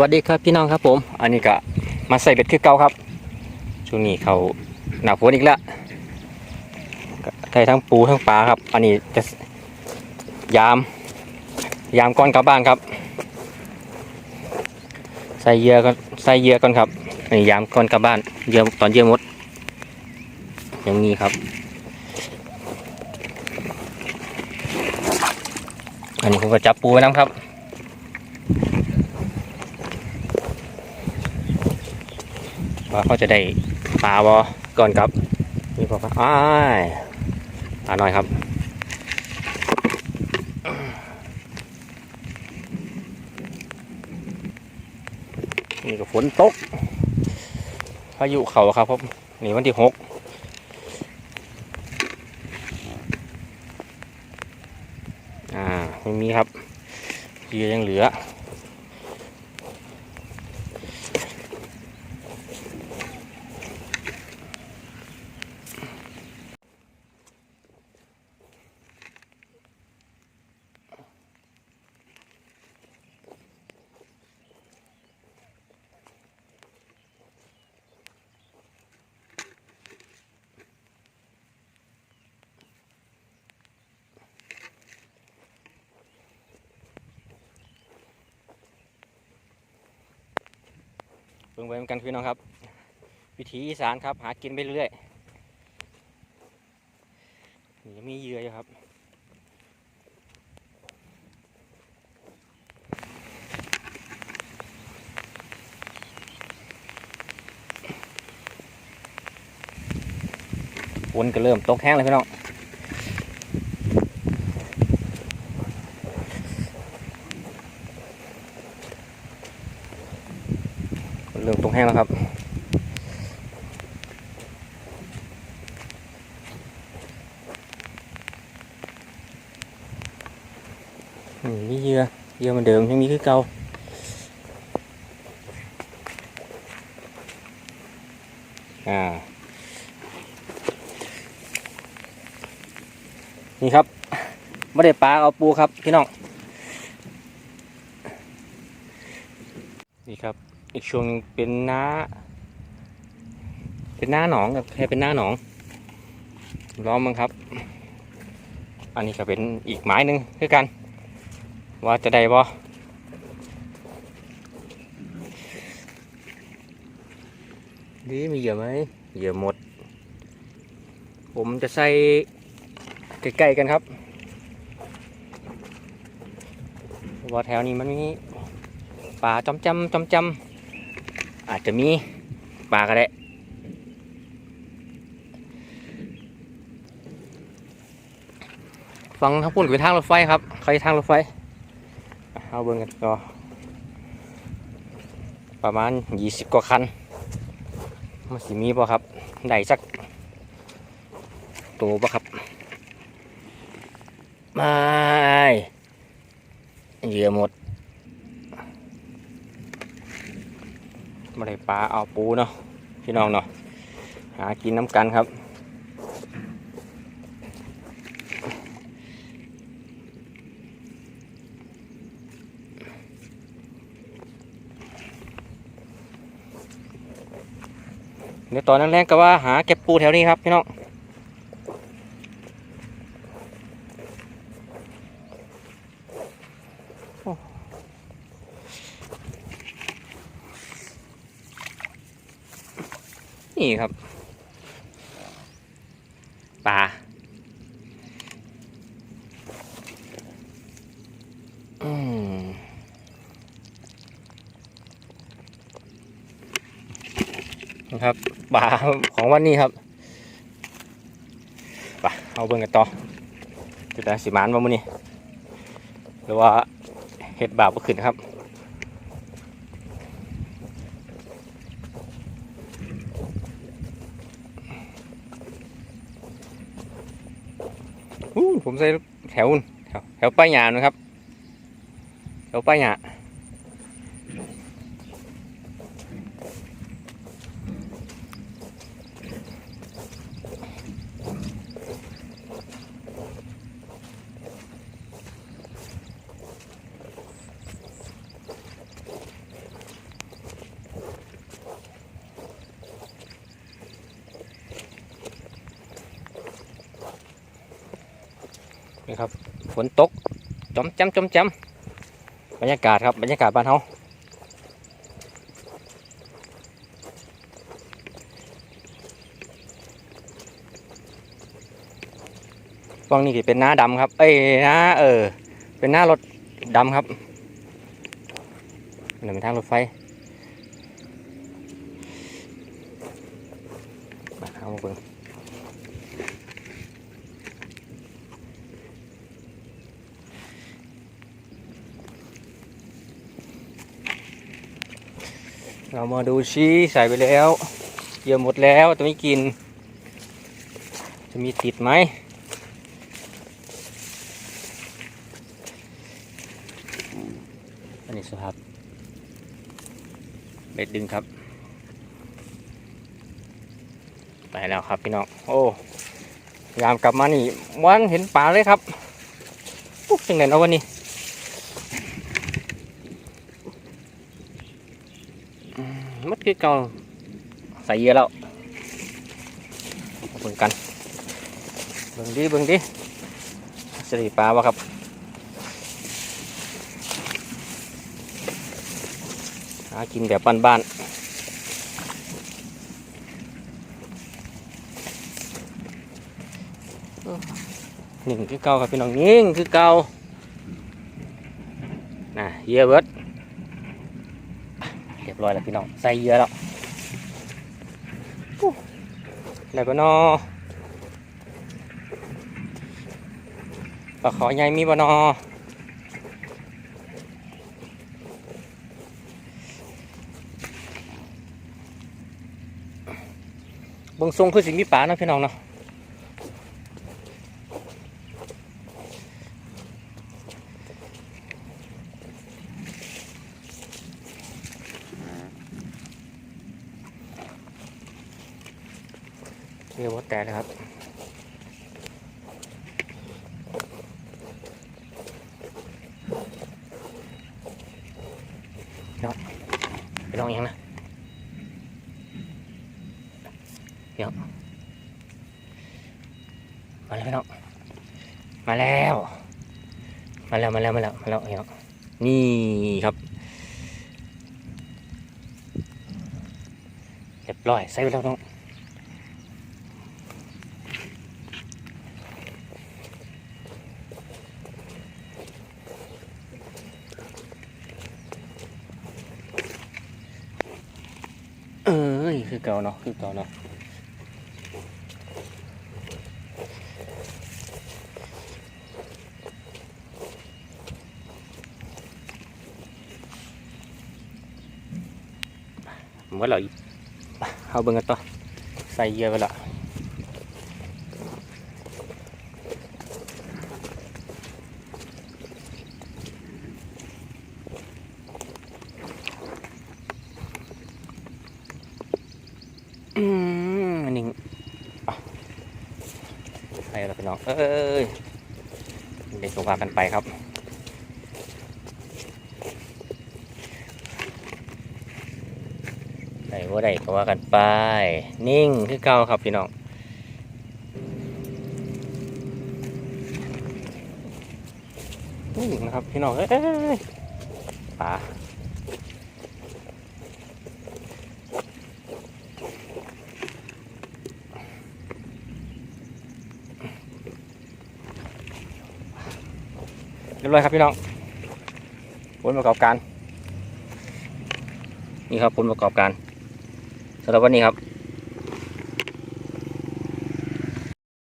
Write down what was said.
วัสดีครับพี่น้องครับผม อันนี้ก็มาใส่เบ็ดคือเก่าครับ ช่วงนี้เขาหนาฝนอีกแล้วได้ทั้งปูทั้งปลาครับ อันนี้จะยาม ยามก้อนกลับบ้านครับ ใส่เหยื่อก็ใส่เหยื่อก่อนครับอันนี้ยามก้อนกลับบ้านเยื่อตอนเหยื่อมด อย่างนี้ครับ อันนี้ผมก็จับปูไว้น้ำครับ ว่าเขาจะได้ปลาบอก่อนครับนี่พอครับอ้ายปลาหน่อยครับนี่ก็ฝนตกพายุเขาครับผมนี่วันที่หกอ่าไม่มีครับเหลือยังเหลือ เบิ่งไปเหมือนกันคือน้องครับ วิถีอีสานครับหากินไปเรื่อยนี่มีเยื่ออยู่ครับฝนก็เริ่มตกแห้งเลยพี่น้องฝนเริ่มตก แห้งแล้วครับอืมมีเยื่อเยื่อมันเดิมยังมีคือเก่าอ่า นี่ครับไม่ได้ปลาเอาปูครับพี่น้อง นี่ครับ อีกช่วงเป็นหน้า เป็นหน้าหนองครับแค่เป็นหน้าหนองล้อมมั้งครับ อันนี้ก็เป็นอีกไม้หนึ่งคือกัน ว่าจะได้บ่ดีมีเหยื่อไหมเหยื่อหมด ผมจะใส่ใกล้ๆกันครับว่าแถวนี้มันมีปลาจอมจำจอมจำ อาจจะมีปลาก็ได้ฟังทั้งปุ่นคือทางรถไฟครับใครทางรถไฟเอาเบิ่งกันก็ประมาณยี่สิบกว่าคันมันสิมีป่ะครับได้สักตัวป่ะครับไม่เหยื่อหมด ไม่ได้ปลาเอาปูเนาะพี่น้องเนาะหากินน้ำกันครับเดี๋ยวตอนแรกๆก็ว่าหาเก็บปูแถวนี้ครับพี่น้อง ครับปลานะครับปลาของวันนี้ครับไปเอาเบิ่งกันต่อจะได้สิมานมามื้อนี้หรือว่าเห็ดบาปก็ขึ้นครับอู้ ผมใส่แถวแถวแถวป้ายหยานะครับ แถวป้ายหยา ครับ ฝนตกจอมจ้ำจอมจ้ำบรรยากาศครับบรรยากาศบ้านเฮาฟังนี่เป็นหน้าดำครับ เอ้ยหน้าเออ เป็นหน้ารถดำครับนี่เป็นทางรถไฟมาเอามาเบิ่ง เรามาดูชีใส่ไปแล้วเยี่ยมหมดแล้วแต่ไม่กิน จะมีติดไหมอันนี้สภาพเบ็ดดึงครับไปแล้วครับพี่น้องโอ้ยามกลับมานี่วันเห็นปลาเลยครับปุ๊บจังไหนเอาวันนี้ มัด คือเก่าใส่เยอะแล้วเบิ่งกันเบิ่งดิเบิ่งดิสลีปลาวะครับหากินแบบบ้านๆหนึ่งคือเก่าครับพี่น้องนิ่งคือเก่าน่ะเยอะเบิด เรียบร้อยแล้วพี่น้องใส่เยอะแล้วอู้ไหนบ่นอปลาขอใหญ่มีบ่นอเบิ่งทรงคือสิมีปลาเนาะพี่น้องเนาะ เรียกว่าแต่นะครับเนาะไปลองยังนะเดี๋ยวมาแล้วพี่น้องมาแล้ว มาแล้ว มาแล้ว มาแล้ว มาแล้วพี่น้องนี่ครับเรียบร้อยใส่ไปแล้วน้อง เอ้ย คือเก่าเนาะคือเก่าเนาะเมื่อไหร่เอาเบิ่งกันต่อใส่เยอะไปละอืมอันนี้อะ ใส่แล้วพี่น้อง เอ้ยเด็กส่งพากันไปครับได้ว่าได้ก็ว่ากันไป นิ่งคือเก่าครับพี่น้องนิ่งนะครับพี่น้อง เอ้ยป่า รียบร้อยครับพี่น้องผลประกอบการ นี่ครับผลประกอบการสำหรับวันนี้ครับ